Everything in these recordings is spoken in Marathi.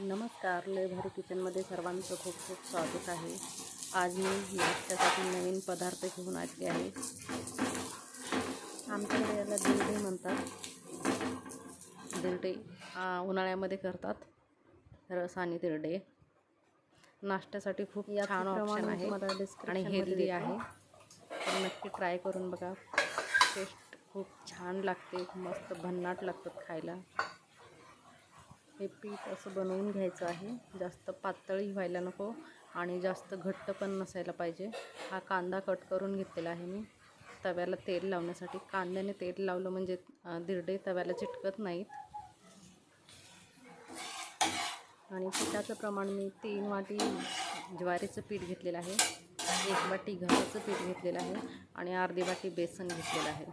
नमस्कार लय भारी किचनमध्ये सर्वांचं खूप खूप स्वागत आहे. आज मी नाश्त्यासाठी नवीन पदार्थ घेऊन आले आहे. आमच्याकडे याला दिरडे म्हणतात. आ, उन्हाळ्यामध्ये करतात. रस आणि दिरडे नाश्त्यासाठी खूप छान ऑप्शन आहे आणि हेल्दी आहे. तर नक्की ट्राय करून बघा. टेस्ट खूप छान लागते मस्त भन्नाट लागतात खायला. हे पीठ असं बनवून घ्यायचं आहे. जास्त पातळी व्हायला नको आणि जास्त घट्ट पण नसायला पाहिजे. हा कांदा कट करून घेतलेला आहे मी. तव्याला तेल लावण्यासाठी. कांद्याने तेल लावलं म्हणजे दिरडे तव्याला चिटकत नाहीत. आणि पिठाचं प्रमाण मी तीन वाटी ज्वारीचं पीठ घेतलेलं आहे. एक वाटी गव्हाचं पीठ घेतलेलं आहे आणि अर्धी वाटी बेसन घेतलेलं आहे.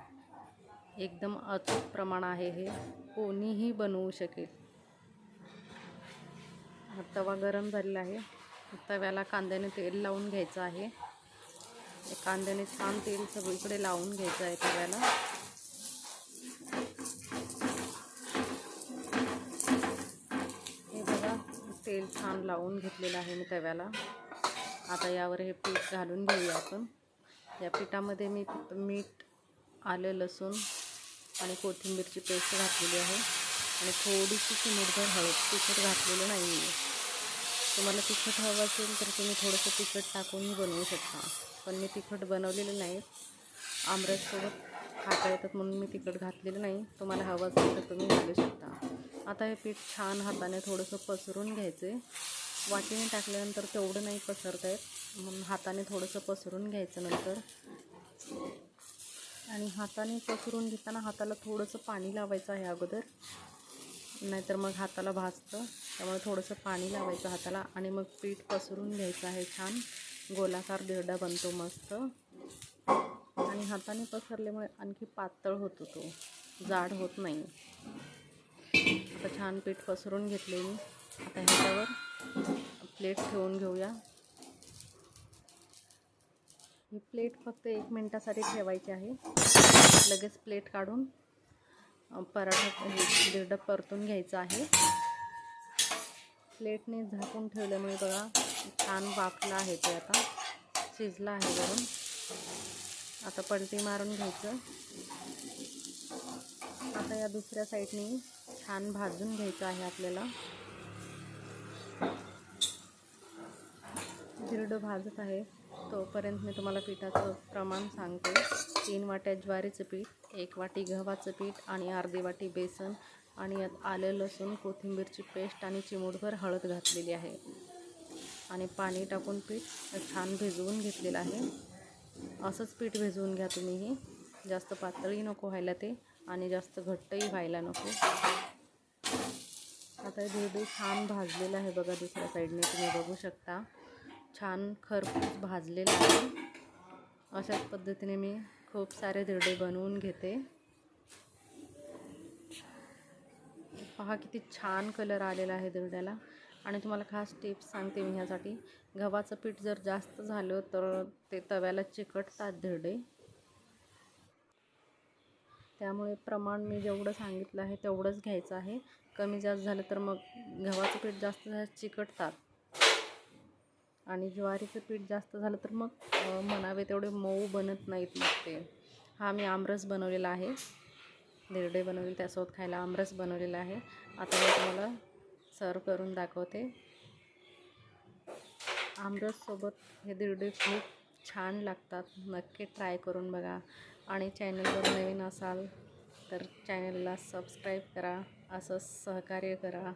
एकदम अचूक प्रमाण आहे हे. कोणीही बनवू शकेल. हा तवा गरम झालेला आहे. तव्याला कांद्याने तेल लावून घ्यायचं आहे. कांद्याने छान तेल सगळीकडे लावून घ्यायचं आहे तव्याला. हे बघा तेल छान लावून घेतलेलं आहे मी तव्याला. आता यावर हे पीठ घालून घेऊया आपण. या पिठामध्ये मी फक्त मीठ आलं लसूण आणि कोथिंबीरची पेस्ट घातलेली आहे. आणि थोडीशी चिमूटभर हळद तिखट घातलेलं नाही आहे तुम्हाला तिखट हवं असेल तर तुम्ही थोडंसं तिखट टाकूनही बनवू शकता. पण मी तिखट बनवलेलं नाही. आमरससोबत खाता येतात म्हणून मी तिखट घातलेलं नाही. तुम्हाला हवं असेल तर तुम्ही घालू शकता. आता हे पीठ छान हाताने थोडंसं पसरून घ्यायचं. आहे वाटीने टाकल्यानंतर तेवढं नाही पसरता येत. म्हणून हाताने थोडंसं पसरून घ्यायचं नंतर. आणि हाताने पसरून घेताना हाताला थोडंसं पाणी लावायचं आहे अगोदर. नाहीतर मग हाताला भाजतं. त्यामुळे थोडंसं पाणी लावायचं हाताला आणि मग पीठ पसरून घ्यायचं आहे छान. गोलाकार दिरडा बनतो मस्त. आणि हाताने पसरल्यामुळे आणखी पातळ होतो तो. जाड होत नाही. आता छान पीठ पसरून घेतले मी. आता ह्याच्यावर प्लेट ठेवून घेऊया. ही प्लेट फक्त एक मिनटासाठी ठेवायची आहे. लगेच प्लेट काढून पराठा दीड परतून घ्यायचं आहे. प्लेटने झाकून ठेवल्यामुळे बघा. छान वाकला आहे ते आता. शिजला आहे वरून. आता पलटी मारून घ्यायचं. आता या दुसऱ्या साईडने छान भाजून घ्यायचं आहे आपल्याला. धिरडं भाजत आहे. तोपर्यंत मी तुम्हाला पिठाचं प्रमाण सांगते. तीन वाट्या ज्वारीचं पीठ एक वाटी गव्हाचं पीठ आणि अर्धी वाटी बेसन आणि यात आलं लसूण कोथिंबीरची पेस्ट आणि चिमूटभर हळद घातलेली आहे. आणि पाणी टाकून पीठ छान भिजवून घेतलेलं आहे. असंच पीठ भिजवून घ्या तुम्हीही. जास्त पातळी नको व्हायला ते आणि जास्त घट्टही व्हायला नको. आता हे छान भाजलेलं आहे बघा दुसऱ्या साईडने तुम्ही बघू शकता. छान खरपूस भाजलेलं आहे. अशाच पद्धतीने मी खूप सारे धिरडे बनवून घेते. पहा किती छान कलर आलेला आहे धिरड्याला. आणि तुम्हाला खास टिप्स सांगते मी ह्यासाठी. गव्हाचं पीठ जर जास्त झालं तर ते तव्याला चिकटतात धिरडे. त्यामुळे प्रमाण मी जेवढं सांगितलं आहे तेवढंच घ्यायचं आहे. कमी जास्त झालं तर मग गव्हाचं पीठ जास्त झालं चिकटतात. आणि ज्वारीचं पीठ जास्त झालं तर मग म्हणावे तेवढे मऊ बनत नाहीत मग ते. हा मी आमरस बनवलेला आहे. धिरडे बनवलेले त्यासोबत खायला आमरस बनवलेला आहे. आता मी तुम्हाला सर्व करून दाखवते. आमरससोबत हे दिरडे खूप छान लागतात. नक्की ट्राय करून बघा. आणि चॅनलवर नवीन असाल तर चॅनलला सबस्क्राईब करा. असंच सहकार्य करा.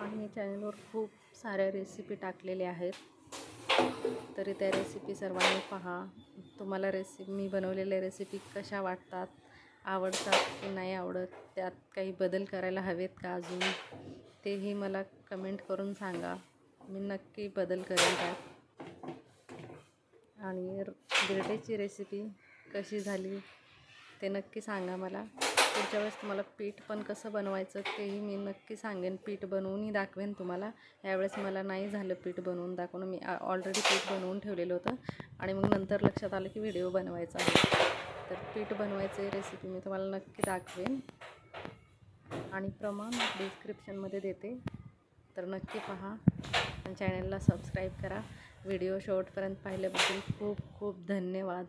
आणि चॅनलवर खूप साऱ्या रेसिपी टाकलेल्या आहेत. तरी त्या रेसिपी सर्वांनी पहा. तुम्हाला रेसिपी मी बनवलेल्या रेसिपी कशा वाटतात? आवडतात की नाही आवडत? त्यात काही बदल करायला हवेत का अजून? तेही मला कमेंट करून सांगा. मी नक्की बदल करेन त्यात. आणि बिरटेची रेसिपी कशी झाली ते नक्की सांगा मला. पुढच्या वेळेस तुम्हाला पीठ पण कसं बनवायचं तेही मी नक्की सांगेन. पीठ बनवूनही दाखवेन तुम्हाला. यावेळेस मला नाही झालं पीठ बनवून दाखवणं. मी ऑलरेडी पीठ बनवून ठेवलेलं होतं. आणि मग नंतर लक्षात आलं की व्हिडिओ बनवायचा आहे. तर पीठ बनवायचे रेसिपी मी तुम्हाला नक्की दाखवेन. आणि प्रमाण डिस्क्रिप्शनमध्ये देते. तर नक्की पहा. आणि चॅनलला सबस्क्राईब करा. व्हिडिओ शेवटपर्यंत पाहिल्याबद्दल खूप खूप धन्यवाद.